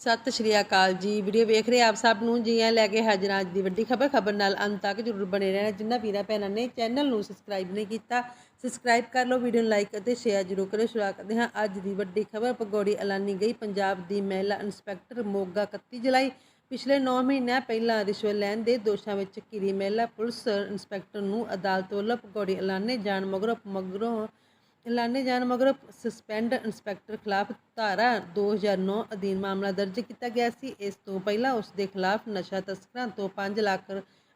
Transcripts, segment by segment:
ਸਤਿ ਸ਼੍ਰੀ ਅਕਾਲ ਜੀ। ਵੀਡੀਓ ਵੇਖ ਰਹੇ ਆਪ ਸਭ ਨੂੰ ਜੀ ਆਇਆਂ ਲੈ ਕੇ ਹਾਜ਼ਰ ਅੱਜ ਦੀ ਵੱਡੀ ਖਬਰ। ਖਬਰ ਨਾਲ ਅੰਤ ਤੱਕ ਜਰੂਰ ਬਣੇ ਰਹਿਣਾ। ਜਿਨ੍ਹਾਂ ਵੀਰਾਂ ਭੈਣਾਂ ਨੇ ਚੈਨਲ ਨੂੰ ਸਬਸਕ੍ਰਾਈਬ ਨਹੀਂ ਕੀਤਾ, ਸਬਸਕ੍ਰਾਈਬ ਕਰ ਲਓ, ਵੀਡੀਓ ਨੂੰ ਲਾਈਕ ਅਤੇ ਸ਼ੇਅਰ ਜਰੂਰ ਕਰੋ ਸ਼ੁਰੂ ਕਰਦੇ ਹਾਂ ਅੱਜ ਦੀ ਵੱਡੀ ਖਬਰ। ਪਗੌੜੀ ਐਲਾਨੀ ਗਈ ਪੰਜਾਬ ਦੀ ਮਹਿਲਾ ਇੰਸਪੈਕਟਰ ਮੋਗਾ 31 ਜੁਲਾਈ। ਪਿਛਲੇ 9 ਮਹੀਨਿਆਂ ਪਹਿਲਾਂ ਰਿਸ਼ਵਤ ਲੈਣ ਦੇ ਦੋਸ਼ਾਂ ਵਿੱਚ ਘਿਰੀ ਮਹਿਲਾ ਪੁਲਿਸ ਇੰਸਪੈਕਟਰ ਨੂੰ ਅਦਾਲਤ ਵੱਲੋਂ ਪਗੌੜੀ ਐਲਾਨੇ ਜਾਣ ਮਗਰੋਂ ਮਗਰੋਂ ਐਲਾਨੇ ਜਾਣ ਮਗਰੋਂ ਸਸਪੈਂਡ ਇੰਸਪੈਕਟਰ ਖਿਲਾਫ ਧਾਰਾ 2009 ਅਧੀਨ ਮਾਮਲਾ ਦਰਜ ਕੀਤਾ ਗਿਆ ਸੀ। ਇਸ ਤੋਂ ਪਹਿਲਾਂ ਉਸ ਦੇ ਖਿਲਾਫ ਨਸ਼ਾ ਤਸਕਰਾਂ ਤੋਂ 5 ਲੱਖ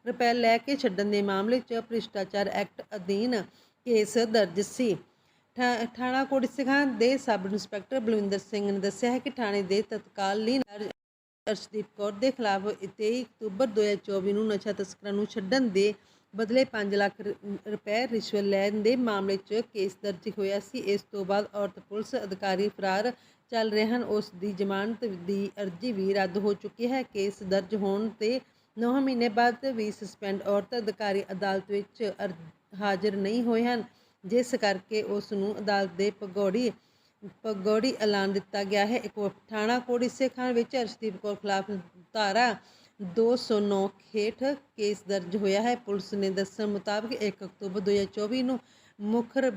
ਰੁਪਏ ਲੈ ਕੇ ਛੱਡਣ ਦੇ ਮਾਮਲੇ 'ਚ ਭ੍ਰਿਸ਼ਟਾਚਾਰ ਐਕਟ ਅਧੀਨ ਕੇਸ ਦਰਜ ਸੀ। ਠਾ- ਥਾਣਾ ਕੋਟਿਸਖਾਨ ਦੇ ਸਬ ਇੰਸਪੈਕਟਰ ਬਲਵਿੰਦਰ ਸਿੰਘ ਨੇ ਦੱਸਿਆ ਹੈ ਕਿ ਥਾਣੇ ਦੇ ਤਤਕਾਲੀਨ ਅਰਸ਼ਦੀਪ ਕੌਰ ਦੇ ਖਿਲਾਫ 23 ਅਕਤੂਬਰ 2024 ਨੂੰ ਨਸ਼ਾ ਤਸਕਰਾਂ ਨੂੰ ਛੱਡਣ ਦੇ ਬਦਲੇ 5 ਲੱਖ ਰੁਪਏ ਰਿਸ਼ਵਤ ਲੈਣ ਦੇ ਮਾਮਲੇ 'ਚ ਕੇਸ ਦਰਜ ਹੋਇਆ ਸੀ। ਇਸ ਤੋਂ ਬਾਅਦ ਔਰਤ, ਪੁਲਿਸ ਅਧਿਕਾਰੀ ਫਰਾਰ ਚੱਲ ਰਹੇ ਹਨ। ਉਸ ਦੀ ਜ਼ਮਾਨਤ ਦੀ ਅਰਜ਼ੀ ਵੀ ਰੱਦ ਹੋ ਚੁੱਕੀ ਹੈ। ਕੇਸ ਦਰਜ ਹੋਣ ਤੇ 9 ਮਹੀਨੇ ਬਾਅਦ ਵੀ ਸਸਪੈਂਡ ਔਰਤ ਅਧਿਕਾਰੀ ਅਦਾਲਤ ਵਿੱਚ ਅਰ- ਹਾਜ਼ਰ ਨਹੀਂ ਹੋਏ ਹਨ। ਜਿਸ ਕਰਕੇ ਉਸ ਨੂੰ ਅਦਾਲਤ ਦੇ ਪਗੌੜੀ ਪਗੌੜੀ ਐਲਾਨ ਦਿੱਤਾ ਗਿਆ ਹੈ। ਇੱਕ ਥਾਣਾ ਕੋੜੀਸੇ ਖਾਨ ਵਿੱਚ ਅਰਸ਼ਦੀਪ ਕੌਰ ਖਿਲਾਫ ਧਾਰਾ 209 ਹੇਠ ਕੇਸ ਦਰਜ ਹੋਇਆ ਹੈ। ਪੁਲਿਸ ਨੇ ਦੱਸਣ ਮੁਤਾਬਕ 1 ਅਕਤੂਬਰ 2024 ਨੂੰ ਮੁਖਬਰ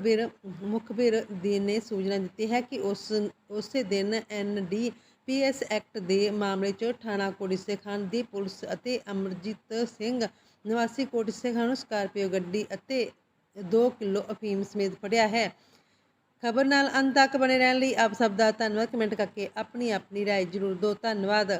ਮੁਖਬਰ ਦੀ ਨੇ ਸੂਚਨਾ ਦਿੱਤੀ ਹੈ ਕਿ ਉਸ, ਉਸੇ ਦਿਨ N D P S act ਦੇ ਮਾਮਲੇ 'ਚ ਥਾਣਾ ਕੋੜੀਸੇ ਖਾਨ ਦੀ ਪੁਲਿਸ ਅਤੇ ਅਮਰਜੀਤ ਸਿੰਘ, ਨਿਵਾਸੀ ਕੋੜੀਸੇ ਖਾਨ ਨੂੰ ਸਕਾਰਪੀਓ ਗੱਡੀ ਅਤੇ 2 ਕਿਲੋ ਅਫੀਮ ਸਮੇਤ ਫੜਿਆ ਹੈ। ਖਬਰ ਨਾਲ ਅੰਤ ਤੱਕ ਬਣੇ ਰਹਿਣ ਲਈ ਆਪ ਸਭ ਦਾ ਧੰਨਵਾਦ। ਕਮੈਂਟ ਕਰਕੇ ਆਪਣੀ ਆਪਣੀ ਰਾਏ ਜ਼ਰੂਰ ਦਿਓ। ਧੰਨਵਾਦ।